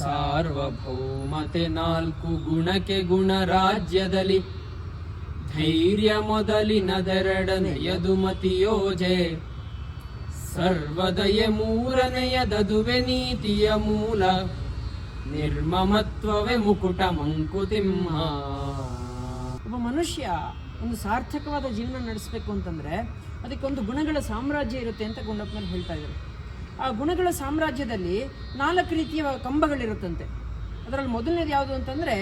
ಸಾರ್ವಭೌಮತೆ ನಾಲ್ಕು ಗುಣಕ್ಕೆ ಗುಣ ರಾಜ್ಯದಲ್ಲಿ. ಧೈರ್ಯ ಮೊದಲಿನದೆರಡನೆಯದು ಮತಿಯೋಜೆ. ಸರ್ವದಯ ಮೂರನೆಯದದುವೆ ನೀತಿಯ ಮೂಲ. ನಿರ್ಮಮತ್ವವೇ ಮುಕುಟ ಮಂಕುತಿಮ್ಮ ಒಬ್ಬ ಮನುಷ್ಯ ಒಂದು ಸಾರ್ಥಕವಾದ ಜೀವನ ನಡೆಸಬೇಕು ಅಂತಂದ್ರೆ ಅದಕ್ಕೊಂದು ಗುಣಗಳ ಸಾಮ್ರಾಜ್ಯ ಇರುತ್ತೆ ಅಂತ ಗುಂಡಪ್ಪನಲ್ಲಿ ಹೇಳ್ತಾ ಇದ್ದಾರೆ. ಆ ಗುಣಗಳ ಸಾಮ್ರಾಜ್ಯದಲ್ಲಿ ನಾಲ್ಕು ರೀತಿಯ ಕಂಬಗಳಿರುತ್ತಂತೆ. ಅದರಲ್ಲಿ ಮೊದಲನೇದು ಯಾವುದು ಅಂತಂದರೆ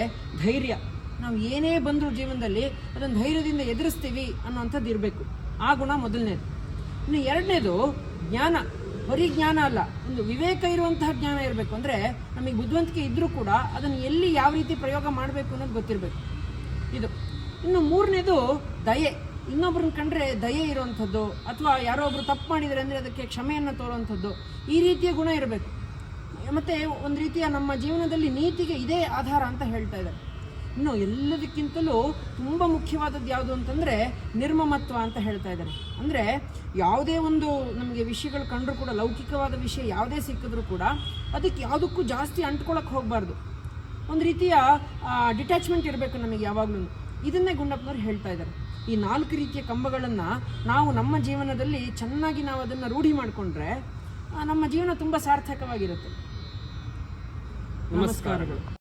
ಧೈರ್ಯ. ನಾವು ಏನೇ ಬಂದರೂ ಜೀವನದಲ್ಲಿ ಅದನ್ನು ಧೈರ್ಯದಿಂದ ಎದುರಿಸ್ತೀವಿ ಅನ್ನೋಂಥದ್ದು ಇರಬೇಕು. ಆ ಗುಣ ಮೊದಲನೇದು. ಇನ್ನು ಎರಡನೇದು ಜ್ಞಾನ. ಬರೀ ಜ್ಞಾನ ಅಲ್ಲ, ಒಂದು ವಿವೇಕ ಇರುವಂತಹ ಜ್ಞಾನ ಇರಬೇಕು. ಅಂದರೆ ನಮಗೆ ಬುದ್ಧಿವಂತಿಕೆ ಇದ್ದರೂ ಕೂಡ ಅದನ್ನು ಎಲ್ಲಿ ಯಾವ ರೀತಿ ಪ್ರಯೋಗ ಮಾಡಬೇಕು ಅನ್ನೋದು ಗೊತ್ತಿರಬೇಕು. ಇದು. ಇನ್ನು ಮೂರನೇದು ದಯೆ. ಇನ್ನೊಬ್ರನ್ನ ಕಂಡ್ರೆ ದಯೆ ಇರುವಂಥದ್ದು ಅಥವಾ ಯಾರೋ ಒಬ್ರು ತಪ್ಪು ಮಾಡಿದರೆ ಅಂದರೆ ಅದಕ್ಕೆ ಕ್ಷಮೆಯನ್ನು ತೋರುವಂಥದ್ದು, ಈ ರೀತಿಯ ಗುಣ ಇರಬೇಕು. ಮತ್ತು ಒಂದು ರೀತಿಯ ನಮ್ಮ ಜೀವನದಲ್ಲಿ ನೀತಿಗೆ ಇದೇ ಆಧಾರ ಅಂತ ಹೇಳ್ತಾ ಇದ್ದಾರೆ. ಇನ್ನು ಎಲ್ಲದಕ್ಕಿಂತಲೂ ತುಂಬ ಮುಖ್ಯವಾದದ್ದು ಯಾವುದು ಅಂತಂದರೆ ನಿರ್ಮಮತ್ವ ಅಂತ ಹೇಳ್ತಾ ಇದ್ದಾರೆ. ಅಂದರೆ ಯಾವುದೇ ಒಂದು ನಮಗೆ ವಿಷಯಗಳು ಕಂಡರೂ ಕೂಡ, ಲೌಕಿಕವಾದ ವಿಷಯ ಯಾವುದೇ ಸಿಕ್ಕಿದ್ರೂ ಕೂಡ ಅದಕ್ಕೆ ಯಾವುದಕ್ಕೂ ಜಾಸ್ತಿ ಅಂಟ್ಕೊಳಕ್ಕೆ ಹೋಗಬಾರ್ದು. ಒಂದು ರೀತಿಯ ಡಿಟ್ಯಾಚ್ಮೆಂಟ್ ಇರಬೇಕು ನಮಗೆ ಯಾವಾಗಲೂ. ಇದನ್ನೇ ಗುಂಡಪ್ಪನವ್ರು ಹೇಳ್ತಾ ಇದ್ದಾರೆ. ಈ ನಾಲ್ಕು ರೀತಿಯ ಕಂಬಗಳನ್ನು ನಾವು ನಮ್ಮ ಜೀವನದಲ್ಲಿ ಚೆನ್ನಾಗಿ ನಾವು ಅದನ್ನು ರೂಢಿ ಮಾಡಿಕೊಂಡ್ರೆ ನಮ್ಮ ಜೀವನ ತುಂಬ ಸಾರ್ಥಕವಾಗಿರುತ್ತೆ. ನಮಸ್ಕಾರಗಳು.